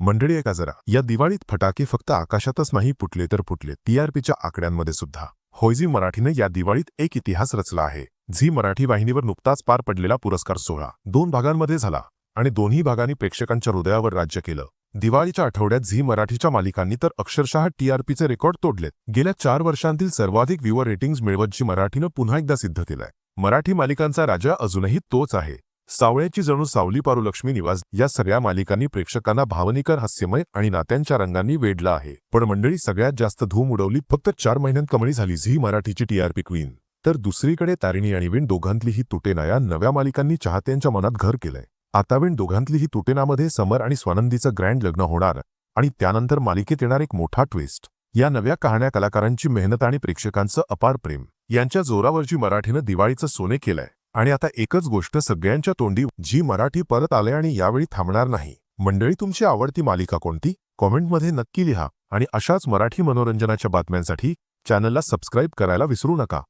मंडळी एका जरा. या दिवाळीत फटाके फक्त आकाशातच नाही फुटले तर फुटले. टीआरपीच्या आकड्यांमध्ये सुद्धा. होयझी मराठीने मराठीनं या दिवाळीत एक इतिहास रचला आहे. झी मराठी वाहिनीवर नुकताच पार पडलेला पुरस्कार सोहळा. दोन भागांमध्ये झाला आणि दोन्ही भागांनी प्रेक्षकांच्या हृदयावर राज्य केलं. दिवाळीच्या आठवड्यात झी मराठीच्या मालिकांनी तर अक्षरशः टीआरपीचे रेकॉर्ड तोडलेत. गेल्या चार वर्षांतील सर्वाधिक व्ह्युअर रेटिंग्ज मिळवत झी मराठीनं पुन्हा एकदा सिद्ध केलंय. मराठी मालिकांचा राजा अजूनही तोच आहे. सावळ्याची जणू सावली पारू लक्ष्मी निवास या सगळ्या मालिकांनी प्रेक्षकांना भावनिकर हास्यमय आणि नात्यांच्या रंगांनी वेढलं आहे. पण मंडळी सगळ्यात जास्त धूम उडवली फक्त चार महिन्यांत कमळी झाली झी मराठीची टीआरपी क्वीन. तर दुसरीकडे तारिणी आणि विण दोघांतलीही तुटेना या नव्या मालिकांनी चाहत्यांच्या मनात घर केलंय. आता विण दोघांतलीही तुटेनामध्ये समर आणि स्वानंदीचं ग्रँड लग्न होणार आणि त्यानंतर मालिकेत येणार एक मोठा ट्विस्ट या नव्या कहाण्या कलाकारांची मेहनत आणि प्रेक्षकांचं अपार प्रेम. यांच्या जोरावरची मराठीनं दिवाळीचं सोने केलंय. आणि आता एकच गोष्ट सगळ्यांच्या तोंडी जी मराठी परत आले आणि यावेळी थांबणार नाही. मंडळी तुमची आवडती मालिका कोणती? कॉमेंटमध्ये नक्की लिहा. आणि अशाच मराठी मनोरंजनाच्या बातम्यांसाठी चॅनलला सबस्क्राईब करायला विसरू नका.